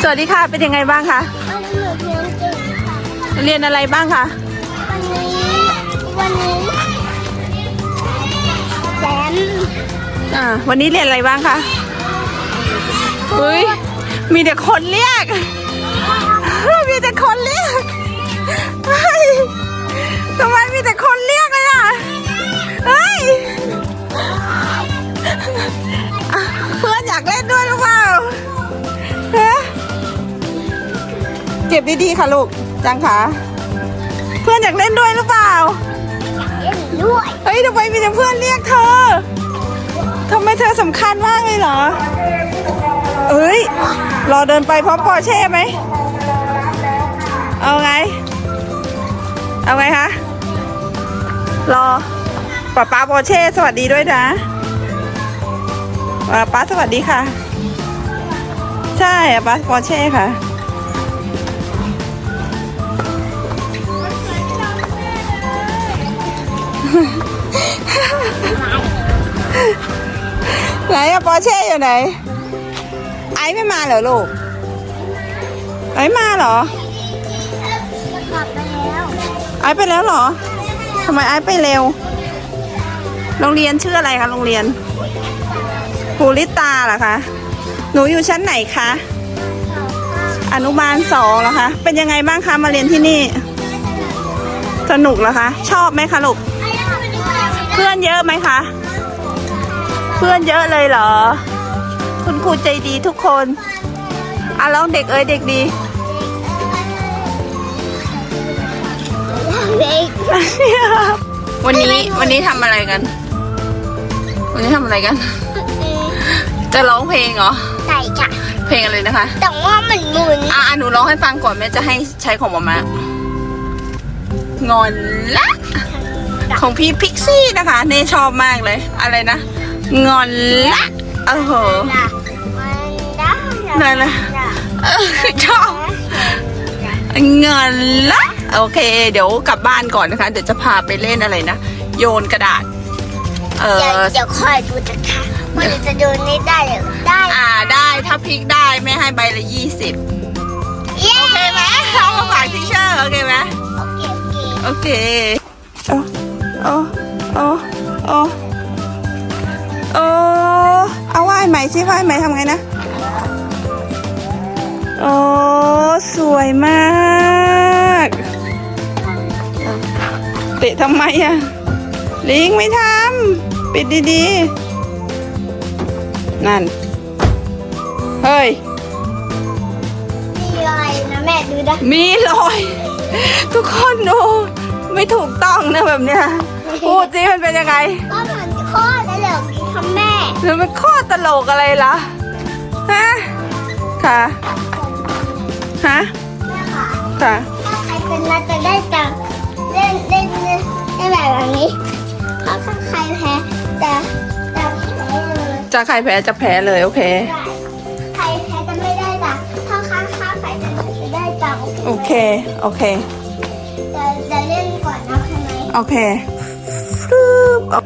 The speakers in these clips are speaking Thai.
สวัสดีค่ะ เป็นยังไงบ้างคะ วันนี้หนูเรียนเก่งค่ะเรียนอะไรบ้างคะ วันนี้วันนี้แซมอ่า วันนี้เรียนอะไรบ้างคะ อุ้ยมีแต่คนเรียก มีแต่คนเรียกเฮ้ยทำไมมีแต่คนเรียก บดีๆค่ะลูก จังขาเพื่อนอยากเล่นด้วยหรือเปล่าเล่นด้วยเฮ้ยทำไมมีแต่เพื่อนเรียกเธอทำไมเธอสำคัญมากเลยเหรอ เอ้ย รอเดินไปพร้อมปอร์เช่ไหม เอาไง เอาไงคะ รอป้าป้าปอร์เช่สวัสดีด้วยนะป้าป้าสวัสดีค่ะ ใช่ป้าปอร์เช่ค่ะ ไหนอะปอเช่อยู่ไหน ไอไม่มาเหรอลูก ไอมาเหรอไปแล้วไอไปแล้วเหรอทำไมไอไปเร็ว โรงเรียนชื่ออะไรคะโรงเรียนภูริตาเหรอคะ หนูอยู่ชั้นไหนคะ อนุบาลสองเหรอคะ เป็นยังไงบ้างคะมาเรียนที่นี่ สนุกเหรอคะ ชอบไหมคะลูก พื่อนเยอะไหมคะ เพื่อนเยอะเลยเหรอ คุณครูใจดีทุกคนอะร้องเด็กเอ้ยเด็กดี เด็กวันนี้วันนี้ทำอะไรกัน วันนี้ทำอะไรกัน จะร้องเพลงเหรอ ใส่จ้ะเพลงอะไรนะคะ แต่ว่ามันหมุนอะอะหนูร้องให้ฟังก่อนแม่จะให้ใช้ของมามางอนละ ของพี่พิกซี่นะคะ เน่ชอบมากเลย อะไรนะ งอนละโอ้โหจ้ะมันได้นั่นแหละจ้ะเออชอบงอนละโอเค เดี๋ยวกลับบ้านก่อนนะคะ เดี๋ยวจะพาไปเล่นอะไรนะ โยนกระดาษ เอเดี๋ยวอเดี๋ยวคอยดูนะคะว่าเราจะโดนนี่ได้หรือได้ อ่าได้ถ้าพลิกได้แม่ให้ใบละยี่สิบเย้โอเคไหมเอามาฝากทิเชอร์โอเคไหมโอเคโอเค โอเคโอ้โอ้โอ้โอ้โอ้เอาไหว้ใหม่สิไหว้ใหม่ทำไงนะ โอ้สวยมากเตะทำไมอะลิงไม่ทำปิดดีๆ นั่น เฮ้ย มีอะไรนะแม่ดูนะมีรอย ทุกคนดู ไม่ถูกต้องนะแบบเนี้ยพูดสิมันเป็นยังไง ก็เหมือนข้อได้เหรอทำแม่หรือมันข้อตลกอะไรล่ะฮะค่ะฮะแม่ค่ะค่ะถ้าใครเป็นนัดจะได้ตังค์เล่นเล่นเล่นได้แบบนี้เพราะถ้าใครแพ้จะจะแพ้เลยจะใครแพ้จะแพ้เลยโอเค ใครแพ้จะไม่ได้ตังค์ถ้าข้างข้างใครจะจะได้ตังค์โอเคโอเค จะเล่นก่อนนะใช่ไหมโอเคฟึบเอ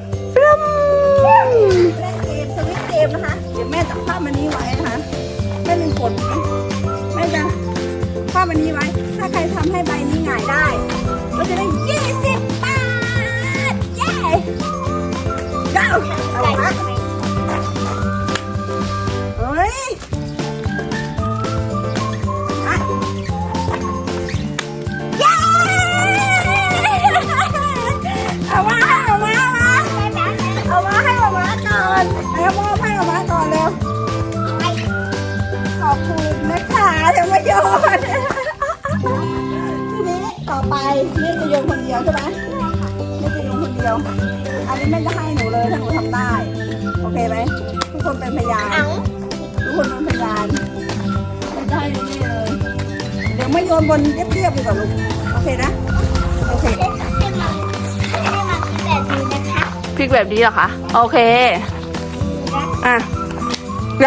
อบคุณนะคะเดี๋ยวมาโยนทีนี้ต่อไปนี่จะโยนคนเดียวใช่ไหมนี่จะโยนคนเดียว อันนี้แม่จะให้หนูเลยถ้าหนูทำได้ โอเคไหมทุกคนเป็นพยานเอาทุกคนเป็นพยานไม่ได้นี่เลย เดี๋ยวไม่โยนบนเรียบๆดีกว่าลูก โอเคนะ โอเคให้มาให้มาแบบนี้นะคะพลิกแบบนี้เหรอคะ โอเค อะ ไหน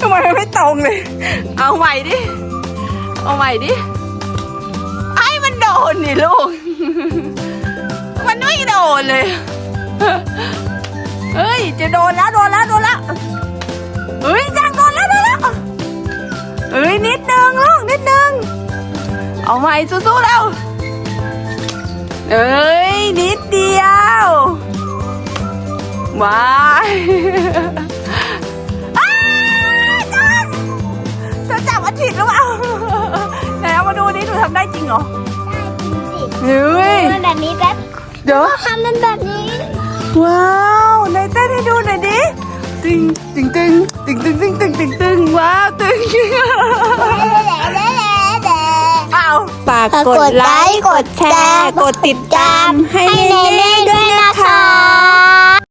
ทำไมมันไม่ตรงเลย เอาใหม่ดิ เอาใหม่ดิ ไอ้มันโดนนี่ลูก มันไม่โดนเลย เฮ้ย จะโดนแล้วโดนแล้วโดนแล้วเฮ้ยจังโดนแล้วโดนแล้วเฮ้ยนิดนึงลูกนิดนึง เอาใหม่สู้ๆแล้วเอ้ยนิดเดียว ว้า ทำได้จริงเหรอได้จริงสิเฮ้ยมันแบบนี้แป๊บเดี๋ยวทำมันแบบนี้ ว้าวไหนเต้นให้ดูหน่อยดิตึงตึงตึงตึงตึงตึงตึงตึงตึงว้าวตึงอ้าวฝากกดไลค์ กดแชร์ กดติดตามให้ให้เนเนเน่เน่ด้ด้ววยยนะนะคะคะ